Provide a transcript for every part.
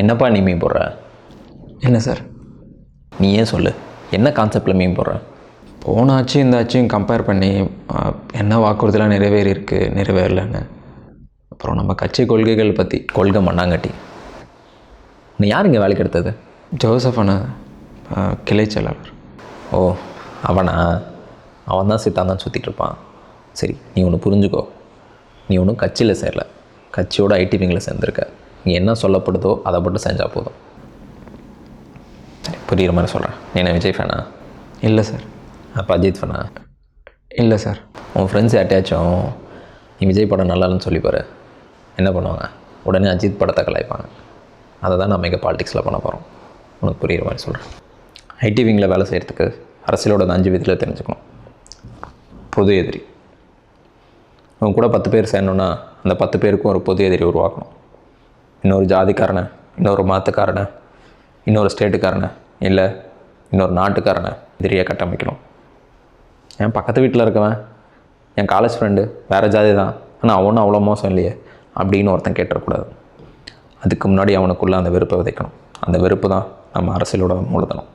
என்னப்பா நீ மீன் போடுற? என்ன சார்? நீ ஏன் சொல்லு? என்ன கான்செப்டில் மீன் போடுற? போன ஆட்சியும் இந்த ஆட்சியும் கம்பேர் பண்ணி என்ன வாக்குறுதிலாம் நிறைவேறி இருக்கு நிறைவேறலன்னு. அப்புறம் நம்ம கட்சி கொள்கைகள் பற்றி கொள்கை மண்ணாங்கட்டி. நீ யார் இங்கே வேலைக்கு எடுத்தது? ஜோசப் அண்ணா கிளை செயலாளர். ஓ அவனா? அவன் தான் சித்தான் தான் சுற்றிட்டு இருப்பான். சரி நீ ஒன்று புரிஞ்சுக்கோ. நீ ஒன்றும் கட்சியில் சேரல. கட்சியோட ஐடி விங்கில் சேர்ந்துருக்க. நீ என்ன சொல்லப்படுதோ அதை மட்டும் செஞ்சால் போதும். சரி புரியுற மாதிரி சொல்கிறேன் நீ என்ன விஜய் ஃபேனா இல்லை சார். அப்போ அஜித் ஃபேனா இல்லை சார். உன் ஃப்ரெண்ட்ஸ் யார்ட்டையாச்சும் நீ விஜய் படம் நல்லா இல்லைன்னு சொல்லி பாரு. என்ன பண்ணுவாங்க? உடனே அஜித் படத்தை கலாய்ப்பாங்க. அதை தான் நம்ம இங்கே பாலிடிக்ஸில் பண்ண போகிறோம் உனக்கு புரியுற மாதிரி சொல்கிறேன் ஐடி விங்கில் வேலை செய்கிறதுக்கு அரசியலோட அஞ்சு விதத்தில் தெரிஞ்சுக்கணும். பொது எதிரி. உன் கூட பத்து பேர் சேரணுன்னா அந்த பத்து பேருக்கும் ஒரு பொது எதிரி உருவாக்கணும். இன்னொரு ஜாதிக்காரனை இன்னொரு மதத்துக்காரனை இன்னொரு ஸ்டேட்டுக்காரனை இல்லை இன்னொரு நாட்டுக்காரனை எதிரியாக கட்டமைக்கணும். என் பக்கத்து வீட்டில் இருக்கவன் என் காலேஜ் ஃப்ரெண்டு வேறு ஜாதி தான் ஆனால் அவனும் அவ்வளோ மோசம் இல்லையே அப்படின்னு ஒருத்தன் கேட்டுறக்கூடாது. அதுக்கு முன்னாடி அவனுக்குள்ளே அந்த வெறுப்பை விதைக்கணும். அந்த வெறுப்பு தான் நம்ம அரசியலோட மூலதனம்.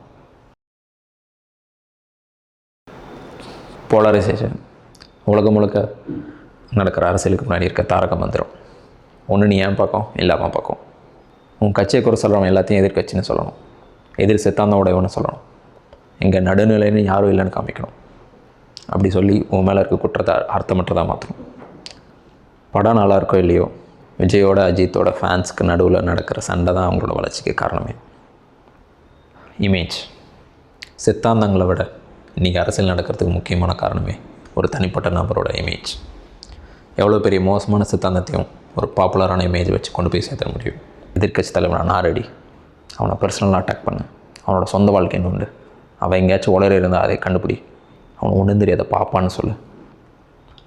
போலரைசேஷன் உலகம் முழுக்க நடக்கிற அரசியலுக்கு முன்னாடி இருக்க தாரக மந்திரம். ஒன்று நீ ஏன் பக்கம் இல்லாமல் பக்கம் உன் கட்சியை குறை சொல்கிறவன் எல்லாத்தையும் எதிர்க்கட்சின்னு சொல்லணும். எதிர் சித்தாந்த உடையவன்னு சொல்லணும். இங்கே நடுநிலைன்னு யாரும் இல்லைன்னு காமிக்கணும். அப்படி சொல்லி உன் மேலே இருக்க குற்றத்தை அர்த்தமற்றதாக மாற்றணும் படம் நல்லா இருக்கோ இல்லையோ விஜயோட அஜித்தோட ஃபேன்ஸ்க்கு நடுவில் நடக்கிற சண்டை தான் அவங்களோட வளர்ச்சிக்கு காரணமே. இமேஜ் சித்தாந்தங்களை விட இன்றைக்கி அரசியல் நடக்கிறதுக்கு முக்கியமான காரணமே ஒரு தனிப்பட்ட நபரோட இமேஜ் எவ்வளோ பெரிய மோசமான சித்தாந்தத்தையும் ஒரு பாப்புலரான இமேஜ் வச்சு கொண்டு போய் சேர்த்த முடியும். எதிர்கட்சி தலைவனாக நாரடி அவனை பர்சனலாக அட்டாக் பண்ணு. அவனோட சொந்த வாழ்க்கைன்னு உண்டு? அவன் எங்கேயாச்சும் உலர இருந்தால் அதை கண்டுபிடி. அவன் ஒன்றும் தெரியாத பாப்பான்னு சொல்லு.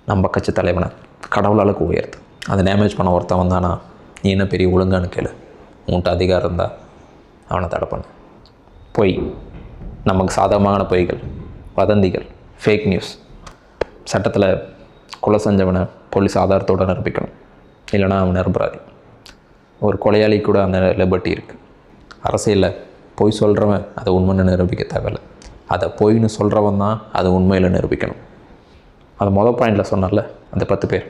நம்ம கட்சி தலைவனை கடவுளாளுக்கு உயர்த்து. அதை டேமேஜ் பண்ண ஒருத்தன் வந்தானா நீ என்ன பெரிய ஒழுங்கான்னு கேளு. உன்கிட்ட அதிகாரம் இருந்தால் அவனை தடை பண்ணு. பொய். நமக்கு சாதகமான பொய்கள் வதந்திகள் ஃபேக் நியூஸ் சட்டத்தில் கொலை செஞ்சவனை போலீஸ் ஆதாரத்தோடு நிரூபிக்கணும். இல்லைனா அவன் நிரபராதி. ஒரு கொலையாளி கூட அந்த லிபர்ட்டி இருக்குது அரசியலில் பொய் சொல்கிறவன் அதை உண்மைன்னு நிரூபிக்க தேவையில்லை. அதை பொய்னு சொல்கிறவன் தான் அதை உண்மையில் நிரூபிக்கணும். அது மொதல் பாயிண்டில் சொன்னார்ல அந்த பத்து பேர்.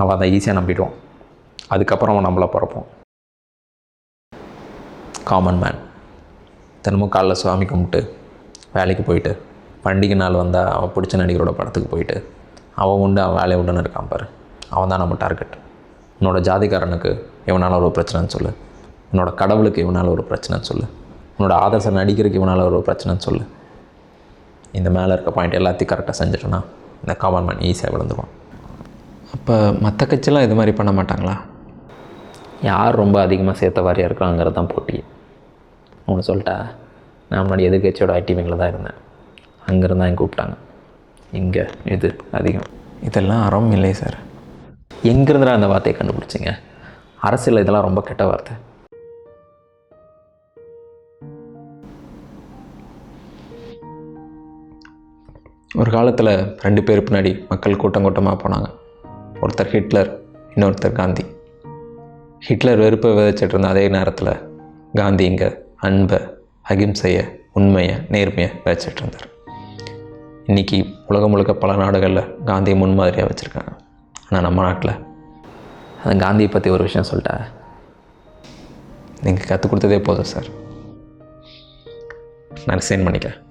அவன் அதை ஈஸியாக நம்பிடுவான். அதுக்கப்புறம் அவன் நம்மளை பிறப்போம் காமன் மேன் தினமும் காலைல சுவாமி கும்பிட்டு வேலைக்கு போயிட்டு பண்டிகை நாள் வந்தால் அவன் பிடிச்ச நடிகரோட படத்துக்கு போயிட்டு அவன் உண்டு அவன் வேலையை உண்டுன்னு இருக்கான் பாரு. அவன் தான் நம்ம டார்கெட் உன்னோட ஜாதிக்காரனுக்கு இவனால் ஒரு பிரச்சனைன்னு சொல்லு. உன்னோட கடவுளுக்கு இவனால் ஒரு பிரச்சனைன்னு சொல்லு. உன்னோட ஆதர்ச நடிகருக்கு இவனால் ஒரு பிரச்சனைன்னு சொல்லு. இந்த மேலே இருக்க பாயிண்ட் எல்லாத்தையும் கரெக்டாக செஞ்சுட்டோன்னா இந்த காமன் மேன் ஈஸியாக விழுந்துருவான். அப்போ மற்ற கட்சிலாம் இது மாதிரி பண்ண மாட்டாங்களா? யார் ரொம்ப அதிகமாக சேர்த்த வாரியாக இருக்கிறாங்கிறது தான் போட்டி. ஒன்று சொல்லிட்டா நான் முன்னாடி எதிர்கட்சியோட ஐடிவிங்கில் தான் இருந்தேன். அங்கேருந்து தான் கூப்பிட்டாங்க. இங்கே இது அதிகம். இதெல்லாம் அறம் இல்லை சார். எங்கேருந்துடா அந்த வார்த்தையை கண்டுபிடிச்சிங்க. அரசியல் இதெல்லாம் ரொம்ப கெட்ட வார்த்தை. ஒரு காலத்தில் ரெண்டு பேர் பின்னாடி மக்கள் கூட்டம் கூட்டமாக போனாங்க. ஒருத்தர் ஹிட்லர் இன்னொருத்தர் காந்தி. ஹிட்லர் வெறுப்பை விதைச்சிட்டு இருந்த அதே நேரத்தில் காந்தி இங்கே அன்பை அகிம்சையை உண்மையை நேர்மையை விதைச்சிட்டு இருந்தார் இன்றைக்கி உலகம் முழுக்க பல நாடுகளில் காந்தியை முன்மாதிரியாக வச்சுருக்காங்க. ஆனால் நம்ம நாட்டில். அந்த காந்தியை பற்றி ஒரு விஷயம் சொல்லிட்டா? நீங்கள் கற்றுக் கொடுத்ததே போதும் சார். நான் ரிசைன் பண்ணிக்கிறேன்.